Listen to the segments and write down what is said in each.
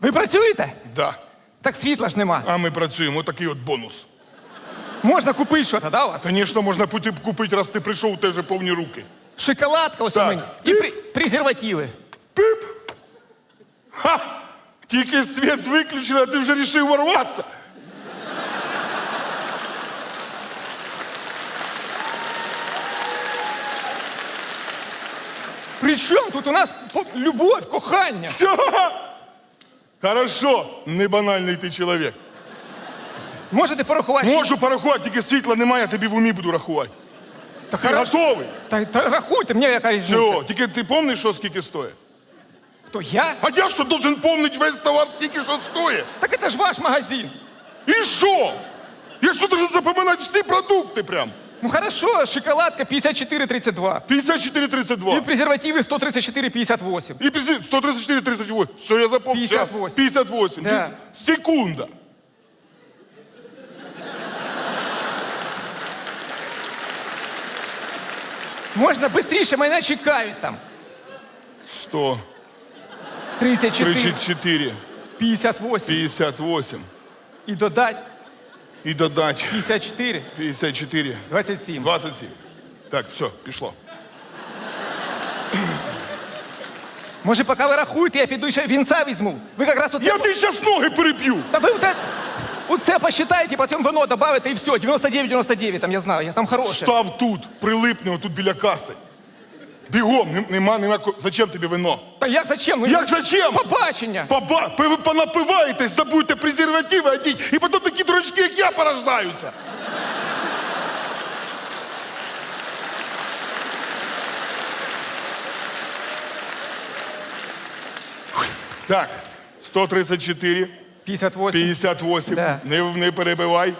Ви працюєте? Да. Так світла ж нема. А ми працюємо, отакий от бонус. Можна купити щось, да, у вас? Звісно, можна піти купити, раз ти прийшов, у тебе же повні руки. Шоколадка ось у Так. мене. І при... презервативи. Пип! Ха! Тільки світ виключили, а ти вже рішив ворватися. Причому тут у нас по- любов, кохання. Все! Хорошо, не банальний ти чоловік. Можете порахувати? Можу порахувати, тільки світла немає, я тобі в умі буду рахувати. Та, Ти хорошо. готовий? Та, та рахуйте, мені яка різниця. Все, тільки ти пам'ятаєш, що скільки стоїть? Хто я? А я що должен помнити весь товар, скільки що стоїть? Так це ж ваш магазин. І що? Я що должен запам'ятати всі продукти прям? Ну хорошо, шоколадка 54,32. 54,32. І презервативи 134,58. І пізні 134, 38. Що я запомнив? 58. 58. Да. Десь Секунда. Можна швидше, мене чекають там. 100, 34, 34, 58. 58. І додать І додати 54, 54, 27. 27. Так, все, пішло. Може, поки ви рахуєте, я піду ще вінця візьму. Ви якраз оце... Я ти зараз ноги переб'ю. Та ви оце, оце посчитайте, потім вино добавите і все. 99-99, там я знаю, я там хороше. Став тут, прилипни отут біля каси. Бігом, нем- нема, нема. ко- Зачем тобі вино? Та як зачем? Ну, Як зачем? Побачення. Поба... Ви понапиваєтесь, забудьте презервативи одіть, і потім такі дурачки, як я, порождаються. Так, 134, 58. 58, Да. не, не перебивай.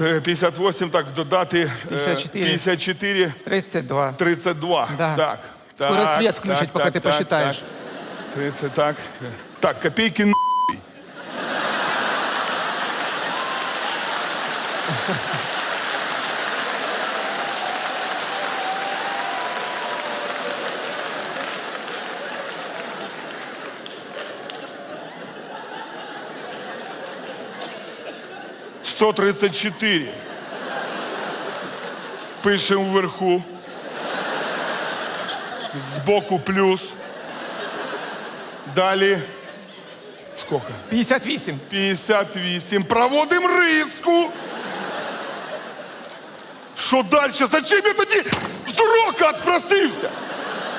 Е, 58 так додати 54, 54 32. 32. Да. Так. так. Скоро свет включать, так, пока так, ты так, посчитаешь. 30, так. Так, копейки нахуй. 134. Пишемо вверху. Збоку плюс. Далі. Сколько? 58. 58. Проводимо риску. Що дальше? Зачем я тоді з урока отпросився?